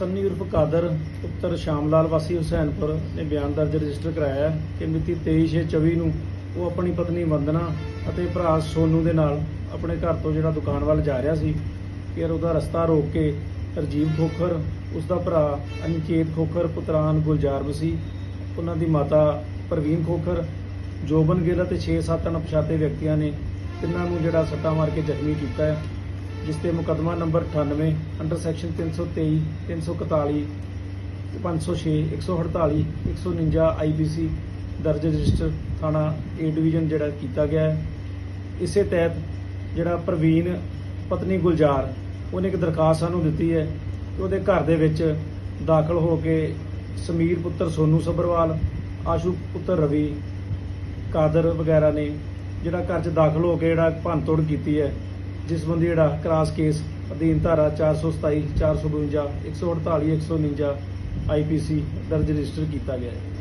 ਕਾਦਰ, ਪੁੱਤਰ ਸ਼ਾਮਲਾਲ ਵਾਸੀ ਹੁਸੈਨਪੁਰ ਨੇ ਬਿਆਨ ਦਰਜ ਰਜਿਸਟਰ ਕਰਾਇਆ ਹੈ ਕਿ ਮਿਤੀ 23/6/24 ਨੂੰ ਉਹ ਆਪਣੀ ਪਤਨੀ ਵੰਦਨਾ ਅਤੇ ਭਰਾ ਸੋਨੂ ਦੇ ਨਾਲ ਆਪਣੇ ਘਰ ਤੋਂ ਜਿਹੜਾ ਦੁਕਾਨ ਵੱਲ ਜਾ ਰਿਹਾ ਸੀ, ਫਿਰ ਉਹਦਾ ਰਸਤਾ ਰੋਕ ਕੇ ਰਜੀਵ ਖੋਖਰ ਉਸ ਦਾ ਭਰਾ ਅਨਿਕੇਤ ਖੋਖਰ, ਪੁੱਤਰਾਨ ਗੁਲਜ਼ਾਰ ਮਸੀਹ ਉਹਨਾਂ ਦੀ ਮਾਤਾ ਪ੍ਰਵੀਨ ਖੋਖਰ, ਜੋਬਨ ਗਿੱਲ ਅਤੇ 6-7 ਅਣਪਛਾਤੇ ਵਿਅਕਤੀਆਂ ਨੇ ਤਿੰਨਾਂ ਨੂੰ ਜਿਹੜਾ ਸੱਟਾ ਮਾਰ ਕੇ ਜ਼ਖਮੀ ਕੀਤਾ ਹੈ। ਜਿਸ ਤੇ ਮੁਕੱਦਮਾ ਨੰਬਰ 98 ਅੰਡਰ ਸੈਕਸ਼ਨ 323 341 506 148 149 ਆਈਪੀਸੀ ਦਰਜ ਰਜਿਸਟਰ ਥਾਣਾ ਏ ਡਿਵੀਜ਼ਨ ਜਿਹੜਾ ਕੀਤਾ ਗਿਆ ਹੈ। ਇਸੇ ਤਹਿਤ ਜਿਹੜਾ ਪ੍ਰਵੀਨ ਪਤਨੀ ਗੁਲਜ਼ਾਰ, ਉਹਨੇ ਇੱਕ ਦਰਖਾਸਤ ਸਾਨੂੰ ਦਿੱਤੀ ਹੈ ਕਿ ਉਹਦੇ ਘਰ ਦੇ ਵਿੱਚ ਦਾਖਲ ਹੋ ਕੇ ਸਮੀਰ ਪੁੱਤਰ ਸੋਨੂ ਸਬਰਵਾਲ ਆਸ਼ੂ ਪੁੱਤਰ ਰਵੀ, ਕਾਦਰ ਵਗੈਰਾ ਨੇ ਜਿਹੜਾ ਘਰ 'ਚ ਦਾਖਲ ਹੋ ਕੇ ਜਿਹੜਾ ਭੰਨਤੋੜ ਕੀਤੀ ਹੈ। ਜਿਸ ਸੰਬੰਧੀ ਜਿਹੜਾ ਕ੍ਰਾਸ ਕੇਸ ਅਧੀਨ ਧਾਰਾ 427 452 148 149 ਆਈਪੀਸੀ ਦਰਜ ਰਜਿਸਟਰ ਕੀਤਾ ਗਿਆ ਹੈ।